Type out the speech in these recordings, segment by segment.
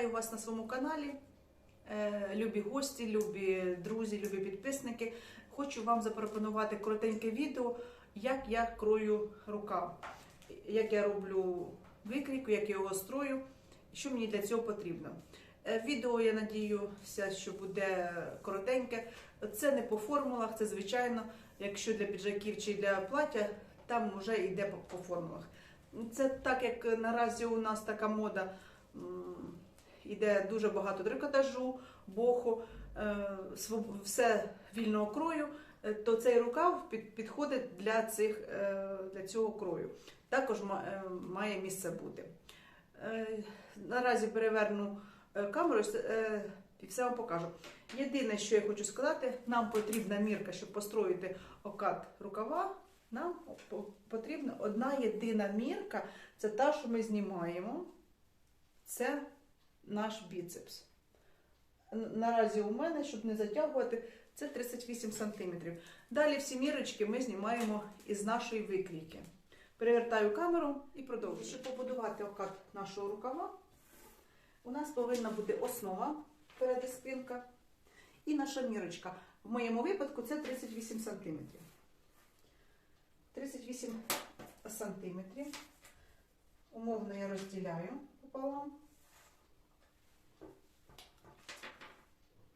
Вітаю вас на своєму каналі. Е, Любі гості, любі друзі, любі підписники. Хочу вам запропонувати коротеньке відео, як я крою рукав, як я роблю викрійку, як я його строю, що мені для цього потрібно. Е, Відео, я надіюся, що буде коротеньке. Це не по формулах, це звичайно, якщо для піджаків чи для плаття, там вже йде по, формулах. Це так як наразі у нас така мода. м, Іде дуже багато трикотажу, боху, е, все вільного крою, е, то цей рукав підходить для, цих, для цього крою. Також має місце бути. Наразі переверну е, камеру е, і все вам покажу. Єдине, що я хочу сказати, нам потрібна мірка, щоб построїти окат рукава. Нам потрібна одна єдина мірка, це та, що ми знімаємо. Це наш біцепс. Наразі у мене, щоб не затягувати, це 38 см. Далі всі мірочки ми знімаємо із нашої викрійки. Перевертаю камеру і продовжую. Щоб побудувати окат нашого рукава, у нас повинна бути основа перед спинка і наша мірочка. В моєму випадку це 38 см. 38 см. Умовно я розділяю пополам.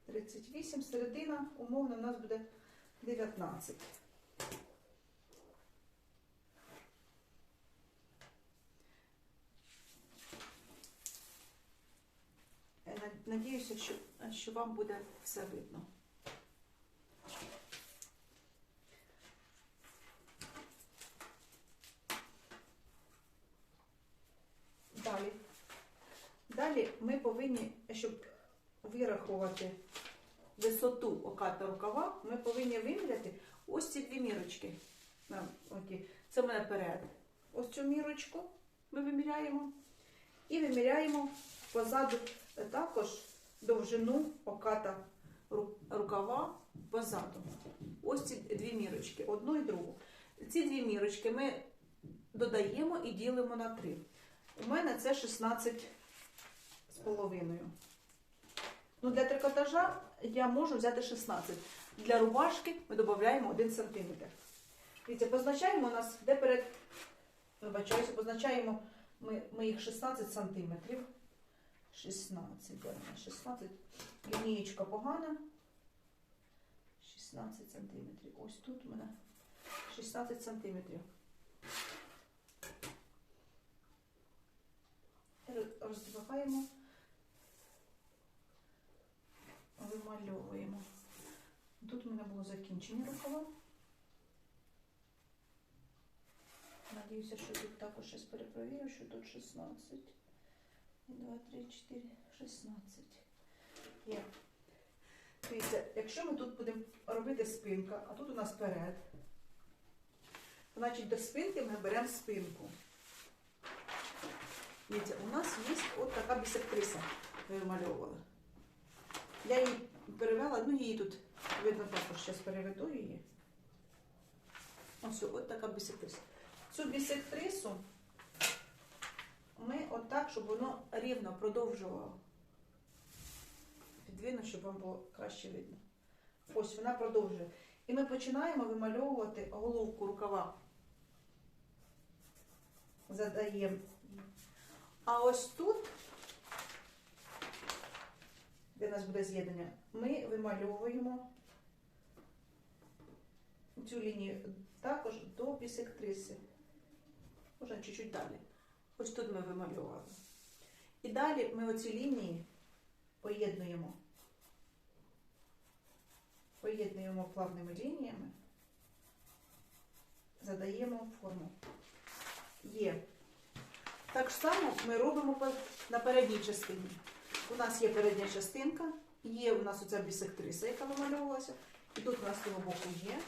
38, середина, умовно, у нас буде 19. Е, на- Надіюся, що, що вам буде все видно. Далі. Далі ми повинні, щоб вирахувати висоту оката рукава, ми повинні виміряти ось ці дві мірочки. Це в мене перед. Ось цю мірочку ми виміряємо. І виміряємо позаду також довжину оката рукава позаду. Ось ці дві мірочки, одну і другу. Ці дві мірочки ми додаємо і ділимо на 3. У мене це 16 з половиною. Ну, для трикотажа я можу взяти 16. Для рубашки ми додаємо 1 см. Дивіться, позначаємо у нас, де перед, вибачаюся, позначаємо ми, ми їх 16 см. 16, де вона? 16. Лінієчка погана. 16 см. Ось тут у мене 16 см. Роздвигаємо. Вимальовуємо. Тут у мене було закінчення рукава. Надіюся, що тут також щось перепровірю, що тут 16. 2, 3, 4, 16. Є. Дивіться, якщо ми тут будемо робити спинка, а тут у нас перед, значить до спинки ми беремо спинку. Дивіться, у нас є от така бісектриса, ми вимальовували. Я її перевела, ну її тут видно також, зараз переведу її. Ось, от така бісектриса. Цю бісектрису ми отак, щоб воно рівно продовжувало. Підвину, щоб вам було краще видно. Ось вона продовжує. І ми починаємо вимальовувати головку рукава. Задаємо. А ось тут, де у нас буде з'єднання, ми вимальовуємо цю лінію також до бісектриси. Можна чуть-чуть далі. Ось тут ми вимальовували. І далі ми оці лінії поєднуємо. Поєднуємо плавними лініями, задаємо форму. Є. Так само ми робимо на передній частині. У нас є передня частинка, є у нас оця бісектриса, яка вимальовувалася, і тут у нас з цього боку є.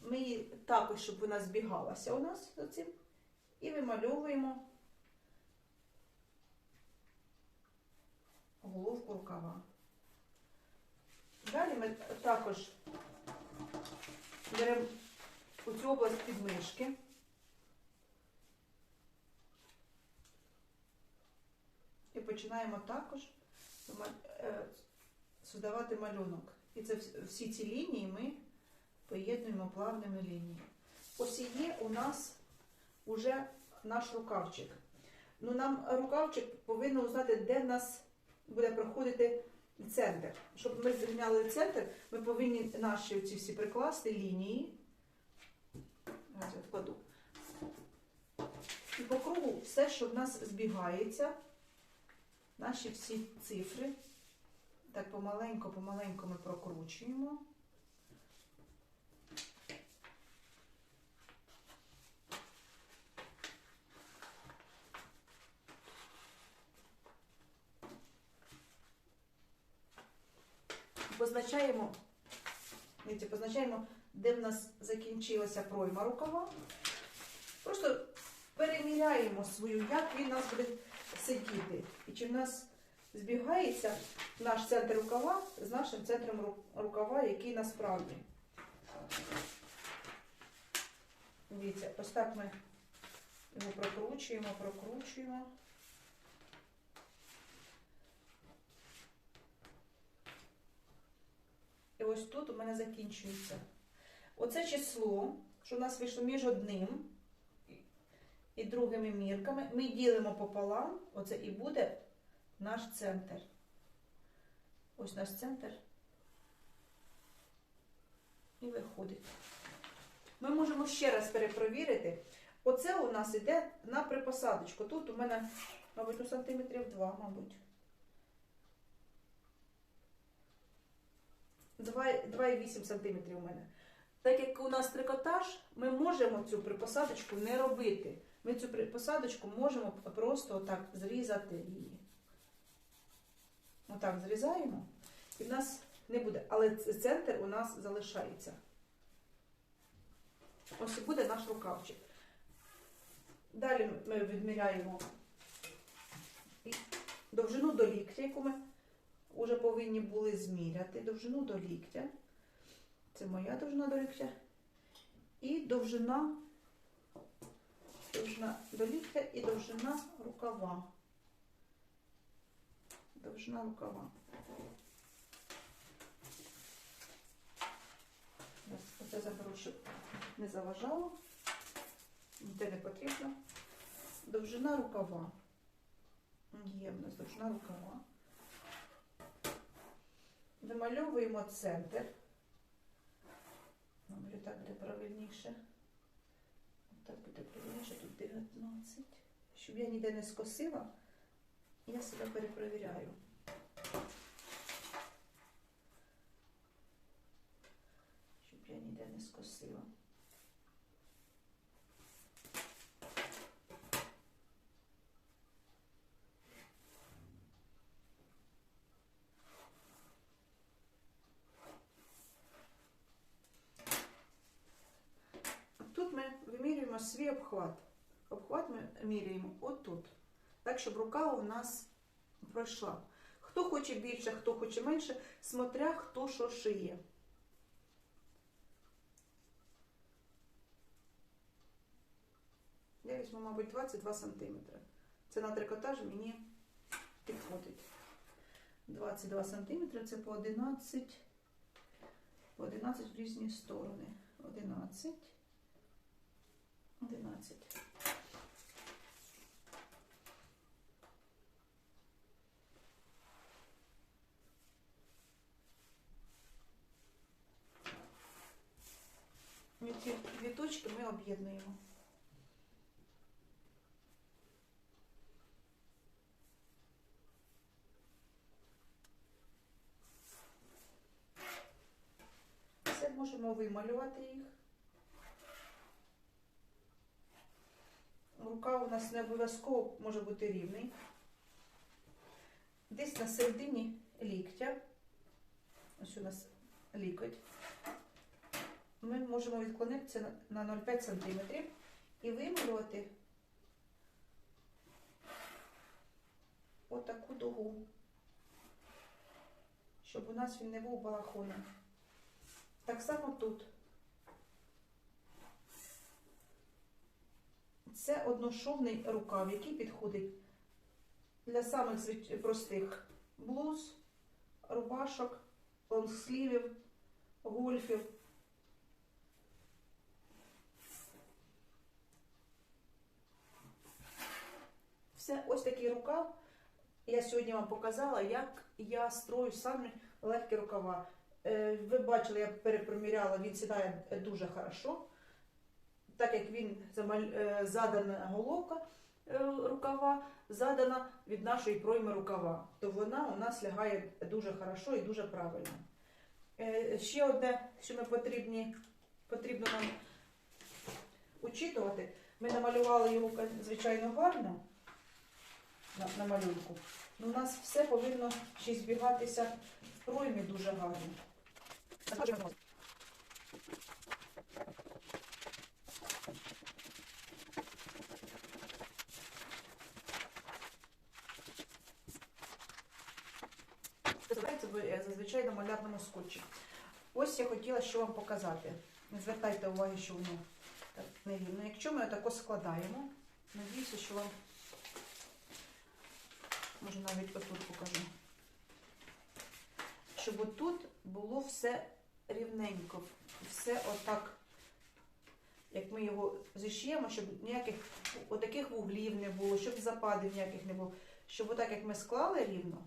Ми її також, щоб вона збігалася у нас з цим, і вимальовуємо головку рукава. Далі ми також Беремо оцю область підмишки. І починаємо також е, создавати малюнок. І це всі ці лінії ми поєднуємо плавними лініями. Ось є у нас уже наш рукавчик. Ну, нам рукавчик повинен узнати, де в нас буде проходити центр. Щоб ми зрівняли центр, ми повинні наші ці всі прикласти лінії. Вкладу. І по кругу все, що в нас збігається, наші всі цифри. Так помаленько, помаленько ми прокручуємо. Позначаємо, дивіться, позначаємо, де в нас закінчилася пройма рукава. Просто переміряємо свою, як він у нас буде сидіти. І чи в нас збігається наш центр рукава з нашим центром рукава, який насправді. Дивіться, ось так ми його прокручуємо, прокручуємо. Ось тут у мене закінчується. Оце число, що у нас вийшло між одним і другими мірками, ми ділимо пополам, оце і буде наш центр. Ось наш центр. І виходить. Ми можемо ще раз перепровірити. Оце у нас йде на припосадочку. Тут у мене, мабуть, ну, сантиметрів 2, мабуть. 2,8 сантиметрів у мене. Так як у нас трикотаж, ми можемо цю припосадочку не робити. Ми цю припосадочку можемо просто отак зрізати її. Отак зрізаємо. І в нас не буде. Але центр у нас залишається. Ось і буде наш рукавчик. Далі ми відміряємо довжину до ліктя, яку ми вже повинні були зміряти. Довжину до ліктя. Це моя довжина до ліктя. І довжина, довжина до ліктя і довжина рукава. Довжина рукава. Оце заберу, щоб не заважало. Ніде не потрібно. Довжина рукава. Є в нас довжина рукава. Вимальовуємо центр. Мабуть, так буде правильніше. Так буде правильніше, тут 19. Щоб я ніде не скосила, я себе перепровіряю. Щоб я ніде не скосила. Тут ми вимірюємо свій обхват. Обхват ми міряємо отут. Так, щоб рука у нас пройшла. Хто хоче більше, хто хоче менше, смотря хто що шиє. Я візьму, мабуть, 22 см. Це на трикотаж мені підходить. 22 см це по 11, по 11 в різні сторони. 11. 11. Ці дві точки ми об'єднуємо. Все можемо вималювати їх. Рука у нас не обов'язково може бути рівний. Десь на середині ліктя, ось у нас лікоть, ми можемо відклонитися на на 0,5 см і вималювати отаку дугу, щоб у нас він не був балахоном. Так само тут. Це одношовний рукав, який підходить для самих простих блуз, рубашок, лонгслівів, гольфів. Все, ось такий рукав. Я сьогодні вам показала, як я строю самі легкі рукава. Е, Ви бачили, я перепроміряла, він сідає дуже хорошо. Так як він е, задана головка е, рукава, задана від нашої пройми рукава, то вона у нас лягає дуже хорошо і дуже правильно. Е, Ще одне, що ми потрібні, потрібно нам учитувати, ми намалювали його, звичайно, гарно на, на малюнку. У нас все повинно ще збігатися в проймі дуже гарно. Це збирається в- е, зазвичай на малярному скотчі. Ось я хотіла що вам показати. Не звертайте уваги, що воно так нерівно. Якщо ми отако складаємо, надіюся, що вам може навіть отут покажу. Щоб отут було все рівненько, все отак, як ми його зіш'ємо, щоб ніяких отаких вуглів не було, щоб западів ніяких не було. Щоб отак, як ми склали рівно,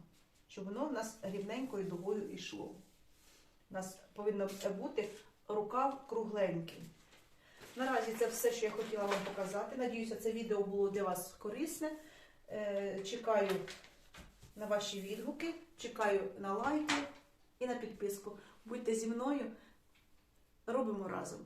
щоб воно в нас рівненькою дугою йшло. У нас повинно бути рукав кругленький. Наразі це все, що я хотіла вам показати. Надіюся, це відео було для вас корисне. Е, Чекаю на ваші відгуки, чекаю на лайки і на підписку. Будьте зі мною, робимо разом.